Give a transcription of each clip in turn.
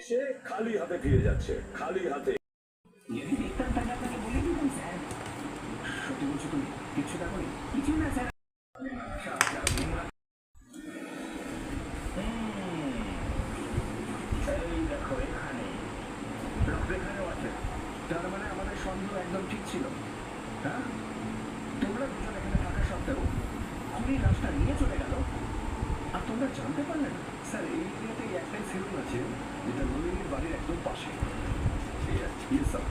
এসে খালি হাতে ফিরে যাচ্ছে, খালি হাতে। মানে আমাদের সন্দেহ একদম ঠিক ছিল হ্যাঁ তোমরা দুজন এখানে থাকা সত্ত্বেও খুনি লাশটা নিয়ে চলে গেল আর তোমরা জানতে পারলে না স্যার এই এরিয়াতে একটাই সেলুন আছে যেটা নলিনীর বাড়ির একদম পাশে। ইয়েস স্যার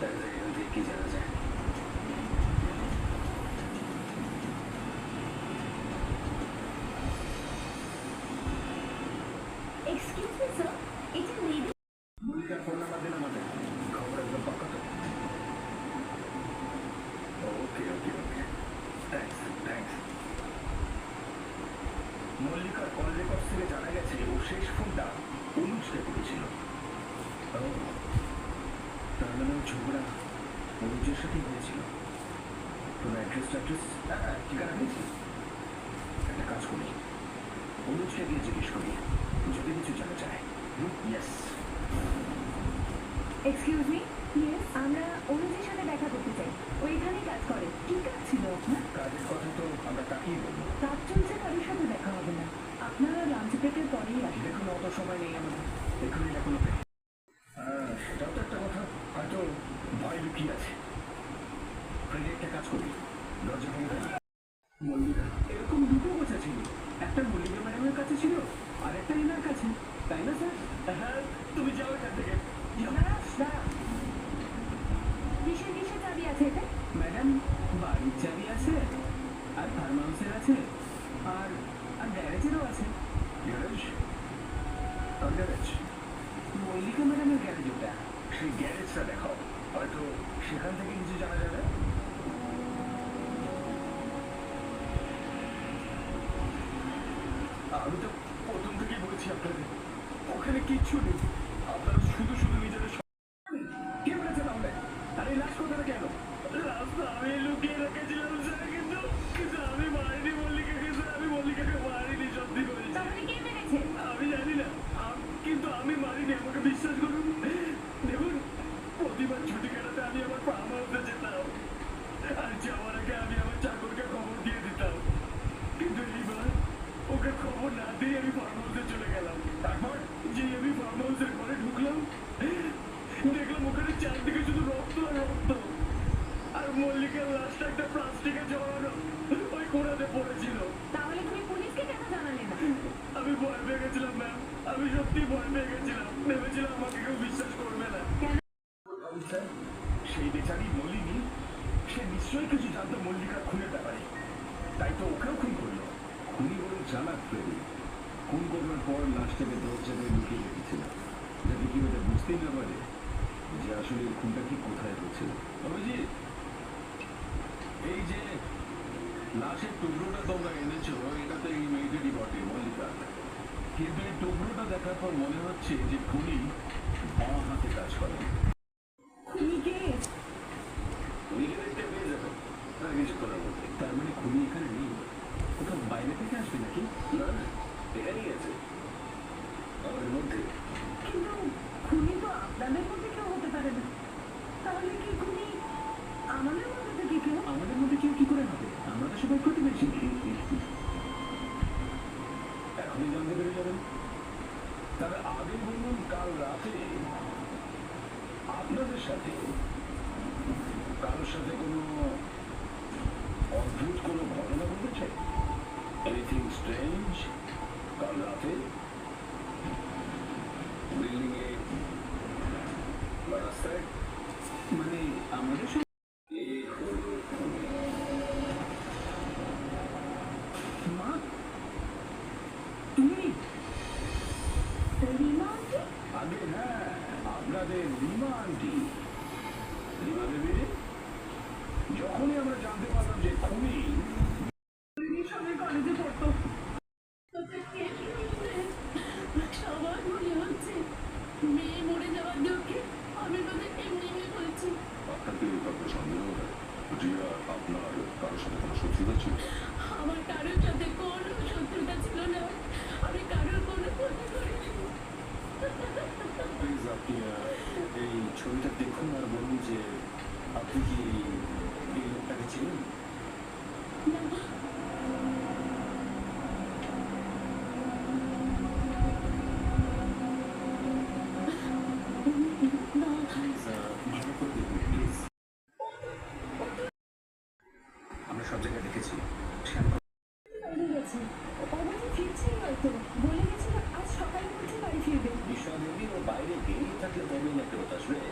দেখা যায় কি জানা যায় এক্সকিউজ মি স্যার এটা লেডি মল্লিকার ফোন নাম্বার দিন আমাদের খবর একদম পাক্কা তো okay okay okay thanks thanks মল্লিকার call record থেকে জানা গেছে ও শেষ ফোনটা অনুজকে করেছিল ও তার মানে ওই ঝগড়া অনুজের সাথেই হয়েছিল। কোনো অ্যাড্রেস হ্যাঁ, ঠিকানা পেয়েছি একটা কাজ করি। অনুজকে গিয়ে জিজ্ঞেস করি যদি কিছু জানা যায়। ইয়েস এক্সকিউজ মি ইয়েস আমরা অনুজের সাথে দেখা করতে চাই। ও এখানেই কাজ করে। কি কাজ ছিল আপনার? কাজের কথা তো আমরা তাকেই বলব। কাজ চলছে কারোর সাথে দেখা হবে না। আপনারা লাঞ্চ ব্রেকের পরেই আসবেন। দেখুন অত সময় নেই আমাদের। এখানে এখনও হ্যাঁ সেটাও তো একটা কথা হয়তো ভয় লুকিয়ে আছে ফ্রেন্ডে একটা কাজ করি দরজা ভেঙে ফেলি মল্লিকা এরকম দুটো গোছা ছিল একটা মল্লিকা ম্যাডামের কাছে ছিল আর একটা এনার কাছে তাই না স্যার হ্যাঁ তুমি যাও এখান থেকে যাও। দাঁড়া দাঁড়া কিসের কিসের চাবি আছে এতে ম্যাডাম বাড়ির চাবি আছে গ্যারেজটা দেখাও হয়তো সেখান থেকে কিছু জানা যাবে আমি তো প্রথম থেকেই বলছি আপনাদের ওখানে কিচ্ছু নেই চারদিকে শুধু রক্ত আর রক্ত। আর মল্লিকার লাশটা একটা প্লাস্টিকে জড়ানো। ওই কোড়াতে পড়েছিল। তাহলে তুমি পুলিশকে কেন জানালে না? আমি ভয় পেয়ে গেছিলাম ম্যাম আমি সত্যি ভয় পেয়ে গেছিলাম। ভেবেছিলাম আমাকে কেউ বিশ্বাস করবে না। সেই বেচারি নলিনী সে নিশ্চয়ই কিছু জানতো মল্লিকার খুনের ব্যাপারে। তাই তো ওকেও খুন করল। খুনি বড় চালাক ফ্রেডি খুন করবার পর লাশটাকে দরজাতে লুকিয়ে রেখেছিল। যাতে কি ওটা বুঝতেই না পারে। যে আসলে খুনটা কি কোথায় হয়েছিল অভিজিৎ এই যে লাশের টুকরোটা তোমরা এনেছো, এটা তো এই মেয়েদেরই বটে, মল্লিকা। কিন্তু এই টুকরোটা দেখার পর মনে হচ্ছে যে খুনি বাঁ হাতে কাজ করে খুনি কে খুনিকে দেখতে পেয়ে যাবে আর কিছু করার মধ্যে তার মানে খুনি এখানে নেই কোথাও বাইরে থেকে আসবে নাকি না না এখানেই আছে আমাদের মধ্যে কিন্তু খুনি তো আপনাদের মধ্যে কেউ হতে পারে না তাহলে কি খুনি আমাদের মধ্যে থেকে কেউ আমাদের মধ্যে কেউ কি করে হবে, আমরা তো সবাই প্রতিবেশী এখনই জানতে পেরে যাবেন। তবে আগে বলুন, কাল রাতে আপনাদের সাথে কারোর সাথে কোনো অদ্ভুত কোনো ঘটনা ঘটেছে? এনিথিং স্ট্রেঞ্জ কাল রাতে বিল্ডিং এ রাস্তায় মানে আমাদের তখনই আমরা জানতে পারলাম যে খুনি আমার কারোর ছিল না। আমি কারোর কোনো ক্ষতি আপনি এই ছবিটা দেখুন আর বলুন যে আপনি কি আপনি চিনেন আমরা সব জায়গায় দেখেছি। বলে গেছিল আজ সকালের মধ্যে বাড়ি ফিরবে বিষয় ও বাইরে বেরিয়ে থাকলে তবেই একটা কথা শুনে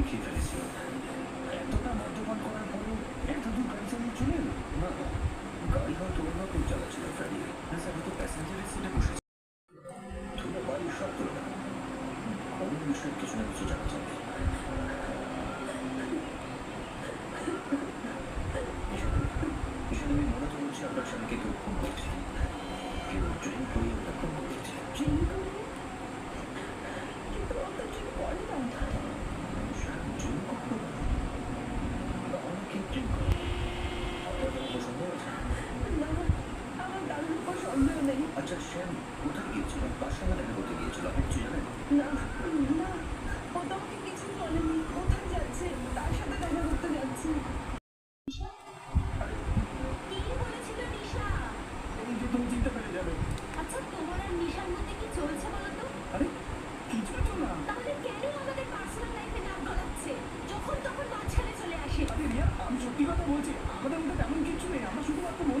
শিখিয়ে ফেলেছিল কথা বলছি আমাদের মধ্যে তেমন কিছু নেই। আমরা শুধুমাত্র মন